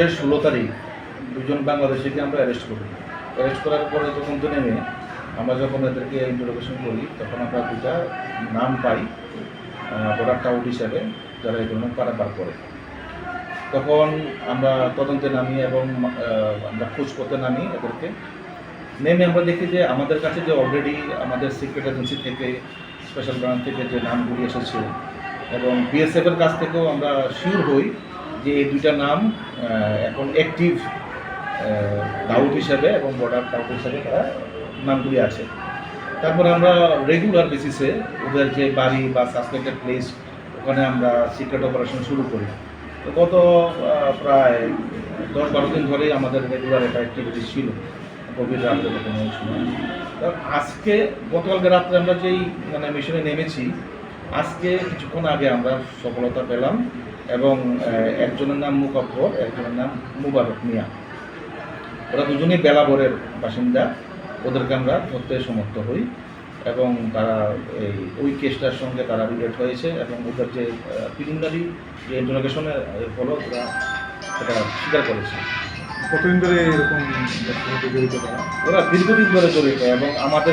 মাসের ষোলো তারিখ দুজন বাংলাদেশিকে আমরা অ্যারেস্ট করি। অ্যারেস্ট করার পরে তখন তো নেমে, আমরা যখন এদেরকে ইন্ট্রোডাকশন করি, তখন আমরা দুটা নাম পাই প্রোডাক্ট টাউট হিসাবে, যারা এই ধরনের কারাবার করে। তখন আমরা তদন্তে নামি এবং আমরা খোঁজ করতে নামি এদেরকে। নেমে আমরা দেখি যে আমাদের কাছে যে অলরেডি আমাদের সিক্রেট এজেন্সি থেকে স্পেশাল ব্রাঞ্চ থেকে যে নামগুলি এসেছে, এবং বিএসএফের কাছ থেকেও আমরা শিওর হই যে এই দুইটা নাম এখন অ্যাক্টিভ ডাউট হিসাবে এবং বর্ডার ডাউট হিসাবে তারা নামগুলি আছে। তারপর আমরা রেগুলার বেসিসে ওদের যে বাড়ি বা সাসপেক্টেড প্লেস ওখানে আমরা সিক্রেট অপারেশন শুরু করি। তো গত প্রায় দশ বারো দিন ধরেই আমাদের রেগুলার একটা অ্যাক্টিভিটি ছিল। গভীর রাত্রে কোনো সময়। আজকে গতকালকে রাত্রে আমরা যেই মানে মিশনে নেমেছি আজকে কিছুক্ষণ আগে আমরা সফলতা পেলাম এবং একজনের নাম মুকব্বর একজনের নাম মুবারক মিয়া। ওরা দুজনেই বেলাবরের বাসিন্দা। ওদেরকে আমরা ধরতে সমর্থ হই এবং তারা এই ওই কেসটার সঙ্গে তারা রিলেট হয়েছে এবং ওদের যে প্রিলিমিনারি যে ইন্টারোগেশনের ফলো ওরা সেটা স্বীকার করেছে। কতদিন ধরে এরকম ওরা দীর্ঘদিন ধরে জড়িত এবং আমাদের